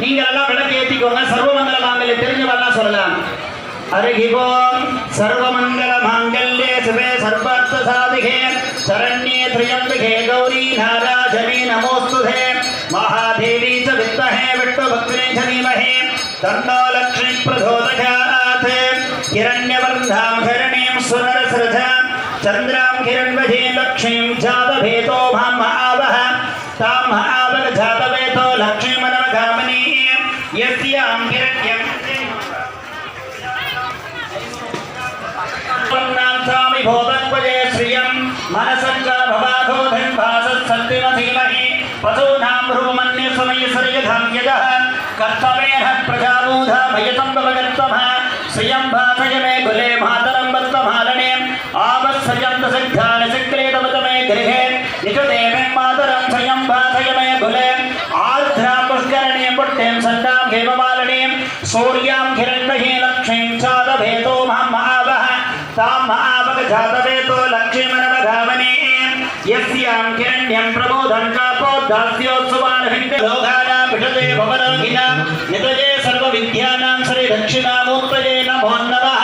நீங்க எல்லாம் விளக்கு ஏத்திக்கோங்க சர்வமங்கல மாங்கல்ய தெரிஞ்சவெல்லாம் சொல்லலாம் ஹரி ஓம் சர்வமங்கல மாங்கல்யே சிவே சர்வார்த்த சாதிகே சரண்யே திரியம்பிகே கௌரி நாராஜனே நமோஸ்துதே மகாதேவி ச வித்மஹே விஷ்ணு பக்தினே ச தீமஹே தன்னோ லக்ஷ்மி பிரசோதயாத் हिरण्यवर्धां हिरण्यं सुनरसृजां चन्द्रां हिरण्महे लक्ष्मीं जातभेतो मां महावः तां महावः जातवेतो लक्ष्मीमनवगामिनी यस्य अम्भिरं यन्नाथामि भोदत्वजे श्रियं मनसञ्च भवाधोधं भासत्सत्यमधीमहि पशूनां भ्रूमन्ये समयसर्यधां यजः कर्तवेह प्रजाबोधा भयतं भवगत्तमः श्रियं भासय मे कुले मातरं वत्तमालने आवत्सयं दसिद्धानि सिक्रेतवत मे गृहे निजदेवे मातरं श्रियं भासय मे कुले आर्ध्रा पुष्करणे पुट्टें सन्ताम् हेममालिनीं सूर्यां हिरण्महीं लक्ष्मीं चादभेतो मां महावः तां महावः जातवेतो लक्ष्मीमनवधावनीं यस्यां हिरण्यं प्रबोधं चापोद्धास्योत्सवानभिन्दलोकानां विषते भवनोहिना नितये सर्वविद्यानां श्री दक्षिणामूर्तये नमो नमः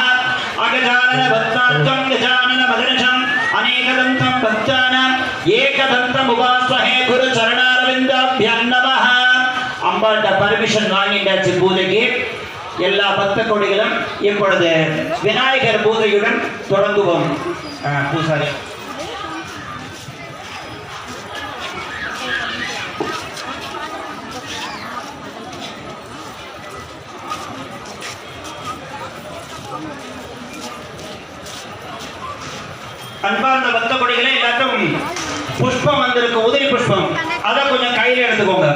अगजानन भक्तार्थं गजानन मदर्शम् अनेकदन्तं भक्तानाम् एकदन्तमुपास्महे गुरुचरणारविन्दाभ्यां नमः அம்பாள்கிட்ட பர்மிஷன் வாங்கிட்டாச்சு பூஜைக்கு. எல்லா பக்த கொடிகளும் இப்பொழுது விநாயகர் பூஜையுடன் தொடங்குவோம். பூசாரி. அன்பார்ந்த பக்த கொடிகளே எல்லாத்தையும் புஷ்பம் வந்திருக்கு. உதிரி புஷ்பம். அதை கொஞ்சம் கையில எடுத்துக்கோங்க.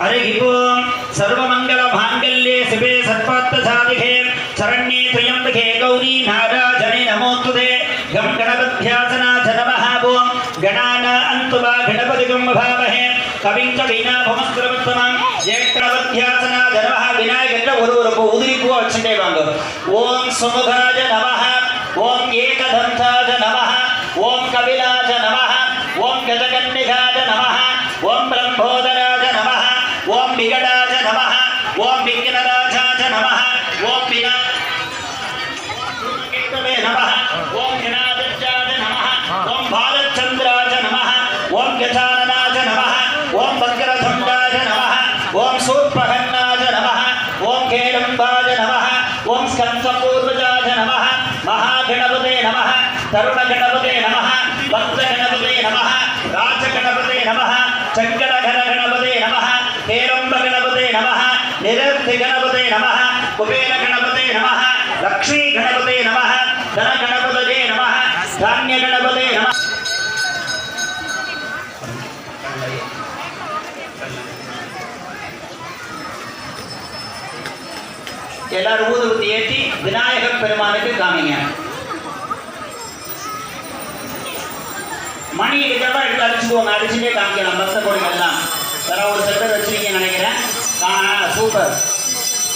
हरि ओम सर्वमंगल मांगल्ये शिवे सर्वार्थ साधिके शरण्ये त्र्यंबके गौरी नाराजने नमोस्तुते गम गणपत्यासनाथ नमः ओम गणाना अंतुवा गणपति गम भावहे कविं कविना भमस्त्रवत्तमं जयकणपत्यासनाथ नमः विनायकन गुरुवरपु उदिरिपु अच्छटे वांग ओम सुमुखाय नमः ओम एकदंताय नमः ओम कपिलाय नमः ओम गजकन्निकाय विकटाज नमः ओम विघ्नराजाज नमः ओम विना नमः ओम विनाजाज नमः ओम बालचंद्राज नमः ओम गजाननाज नमः ओम वक्रधंडाज नमः ओम सूर्पहन्नाज नमः ओम केरंबाज नमः ओम स्कंदपूर्वजाज नमः महागणपते नमः तरुणगणपते नमः वक्त्रगणपते नमः राजगणपते नमः चंगलगण நிரத்தி கணபதே நம குபேர கணபதே நம லக்ஷ்மி கணபதே நம தன கணபதே நம தானிய கணபதே நம எல்லாரும் ஊதுபத்தி ஏற்றி விநாயக பெருமானுக்கு காமிங்க. மணி இருக்கிறவா எடுத்து அடிச்சுக்கோங்க அடிச்சுட்டே காமிக்கலாம். பஸ்ஸை போடுங்க எல்லாம். வேற ஒரு செட்டர் வச்சிருக்கீங்கன்னு நினைக்கிறேன். சூப்பர்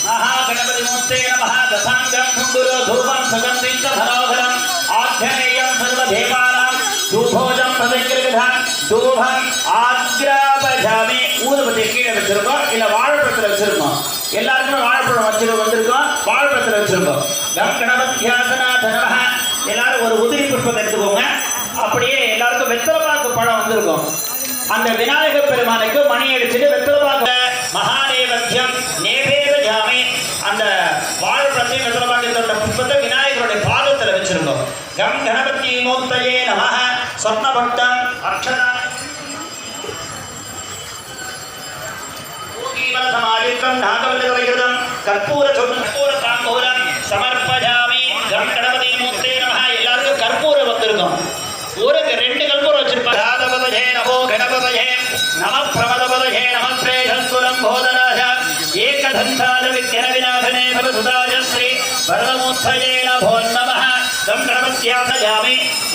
மகா கணபதி மூர்த்தே நமஹ தசாங்கம் குங்குரு தூபம் சுகந்திம் ச மனோகரம் ஆத்மேயம் சர்வ தேவானாம் தூபோஜம் பிரதிகிருதம் தூபம் ஆக்ராபஜாமி ஊதுபத்தி கீழே வச்சிருக்கோம் இல்ல வாழைப்பழத்துல வச்சிருக்கோம். எல்லாருக்குமே வாழைப்பழம் வச்சிரு வந்திருக்கோம். வாழைப்பழத்துல வச்சிருக்கோம். கம் கணபத்யாசனாத நமஹ எல்லாரும் ஒரு உதிரி புஷ்பத்தை எடுத்துக்கோங்க. அப்படியே எல்லாருக்கும் வெத்தலைப்பாக்கு பழம் வந்திருக்கும். அந்த விநாயகர் பெருமானுக்கு மணி அடிச்சுட்டு வெத்தலைப்பாக்கு மகாநேவத்தியம் நேவேத ஜாமி அந்த வாழைப்பழத்தையும் வெத்தலைப்பாக்கத்தோட புஷ்பத்தை விநாயகருடைய பாதத்தில் வச்சிருந்தோம். கம் கணபதி மூர்த்தையே நமக சொர்ண பக்தம் அக்ஷரா சமாயுக்தம் நாகவல்லிதம் கற்பூர சொல் கற்பூர தாம்பூலம் சமர்ப்பஜாமி கம் கணபதி மூர்த்தே நமக எல்லாருக்கும் கற்பூரம் வந்திருக்கும். ஒரு ரெண்டு கற்பூரம் வச்சிருப்பாங்க. ராதபதயே நமோ கணபதயே நம பிரமதபதயே நம பிரேஷஸ்வரம் போதராஜ ஏகதந்தாஜ வித்யன விநாசனே பரசுதாஜ ஸ்ரீ வரதமூர்த்தயே நமோ நமः கம்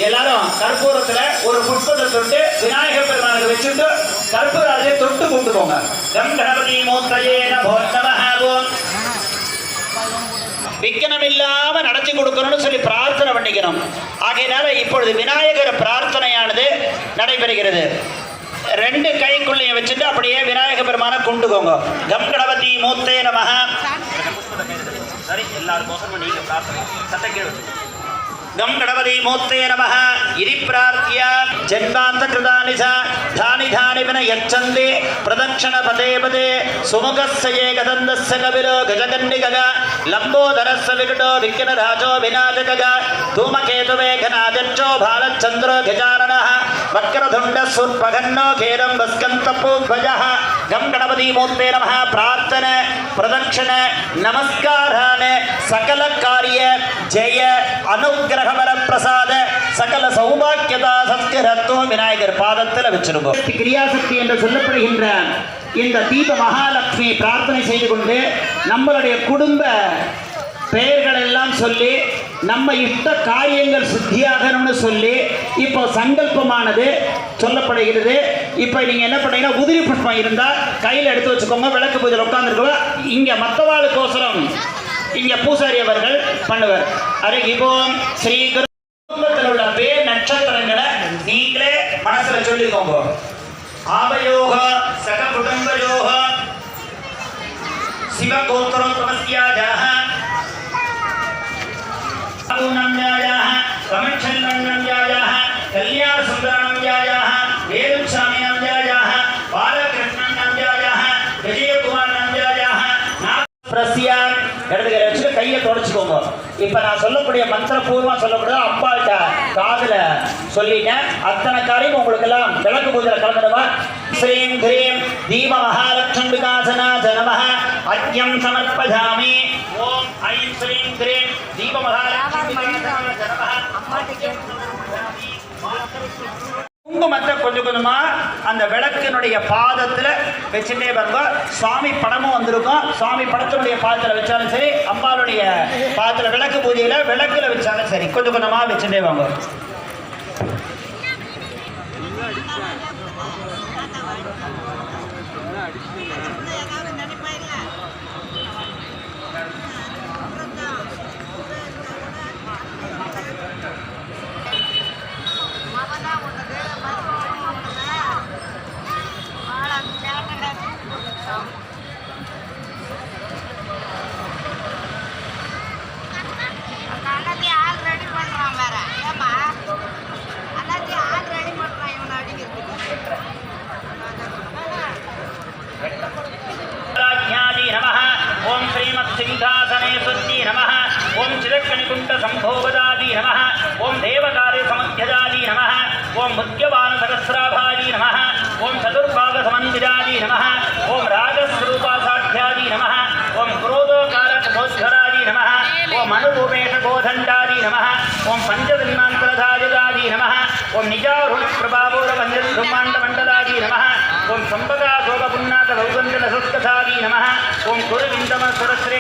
எல்லாரும் கற்பூரத்துல ஒரு புஷ்பத்தை தொட்டு விநாயகர் பெருமானுக்கு வச்சுட்டு கற்பூராஜை தொட்டு கும்பிட்டுக்கோங்க. கம் கணபதி நமோ விக்கனம் இல்லாம நடத்தி கொடுக்கணும்னு சொல்லி பிரார்த்தனை பண்ணிக்கணும். ஆகையினால இப்பொழுது விநாயகர் பிரார்த்தனையானது நடைபெறுகிறது. ரெண்டு கைக்குள்ளையும் வச்சுட்டு அப்படியே விநாயக பெருமானை கொண்டுக்கோங்க கம் கணபதி மூத்தே நமக சரி எல்லாருக்கும் நீங்க பிரார்த்தனை. சட்டை கீழே வச்சுக்கோங்க. गं ఆయుధాని వినయచ్చంది ప్రదక్షిణ పదే పదే సుముఖస్సయే గదంధస్స కవిలో గజగన్నికగా లంబోదరస్స వికటో విఘ్న రాజో వినాశకగా ధూమకేతువే ఘనాజంచో భారతచంద్రో గజానన వక్రధుండ సూర్పఘన్నో ఖేదం వస్కంత పూధ్వజ గం గణపతిమూర్తే నమ ప్రార్థన ప్రదక్షిణ నమస్కారాన్ సకల కార్య జయ అనుగ్రహవర ప్రసాద சகல சௌபாக்கியதா சத்கரத்துவம் விநாயகர் பாதத்தில் வச்சிருக்கோம். கிரியாசக்தி என்று சொல்லப்படுகின்ற இந்த தீப மகாலட்சுமி பிரார்த்தனை செய்து கொண்டு நம்மளுடைய குடும்ப பெயர்கள் எல்லாம் சொல்லி நம்ம இட்ட காரியங்கள் சித்தியாகணும்னு சொல்லி இப்போ சங்கல்பமானது சொல்லப்படுகிறது. இப்போ நீங்கள் என்ன பண்ணீங்கன்னா உதிரி புஷ்பம் இருந்தால் கையில் எடுத்து வச்சுக்கோங்க விளக்கு பூஜையில் உட்காந்துருக்கோம் இங்கே மற்றவாளுக்கோசரம் இங்கே பூசாரி அவர்கள் பண்ணுவார். அருகிபோம் ஸ்ரீ சொல்லிக்கோங்க ஆபயோக சக குடும்பயோக சிவகோத்திரம் பிரமஸ்யாஜாக பிரஸ்யா இடது கையில வச்சுட்டு கையை தொடச்சுக்கோங்க. இப்ப நான் சொல்லக்கூடிய மந்திரபூர்வமா சொல்லக்கூடிய அப்பாட்ட காதுல சொல்லிட்டேன். அத்தனை காரியம் உங்களுக்கு எல்லாம் விளக்கு பூஜையில கலந்துடுவா. ஸ்ரீம் கிரீம் தீப மகாலட்சுமி விகாசனாஜ நம அர்க்கியம் சமர்ப்பஜாமி. ஓம் ஐம் ஸ்ரீம் கிரீம் தீப மகாலட்சுமி விகாசனாஜ நம குங்குமத்தை கொஞ்சம் கொஞ்சமா அந்த விளக்கினுடைய பாதத்துல வச்சுட்டே வருங்க சுவாமி படமும் வந்திருக்கும். சுவாமி படத்தினுடைய பாதத்துல வச்சாலும் சரி அம்பாளுடைய பாதத்துல விளக்கு பூஜையில விளக்குல வச்சாலும் சரி கொஞ்சம் கொஞ்சமா வச்சுட்டே வாங்க எல்லாத்தையும் ஆள் ரெடி பண்றான் வேற ஏமா எல்லாத்தையும் ஆள் ரெடி பண்றான் இவனை அடிக்கிறதுக்கு ராஜ்யாதி நமः ஓம் ஸ்ரீமத் சிங்காசனே சுத்தி நமः ஓம் சிதக்கணிகுண்ட சம்போகதாதி நமः ஓம் தேவகாரிய சமத்தியதாதி நமः ஓம் முத்யவான சகசிராபாதி நமः ஓம் சதுர்பாக சமந்திராதி நமः ஓம் ராகஸ்வரூபாசாட்சியாதி நமः ஓம் குரோதோகாரக போஸ்கராதி நமः ஓம் அனுபூமேஷ கோதண்டாதி நமः ஓம் பஞ்சவின்மாந்தரதாயுதாதி நமः ஓம் நிஜாருண பிரபாபோர பஞ்ச பிரம்மாண்ட மண்டலாதி நமः ஓம் சம்பகா சோப புன்னாத சஸ்கதாதி நமः ஓம் குருவிந்தம சுரஸ்ரே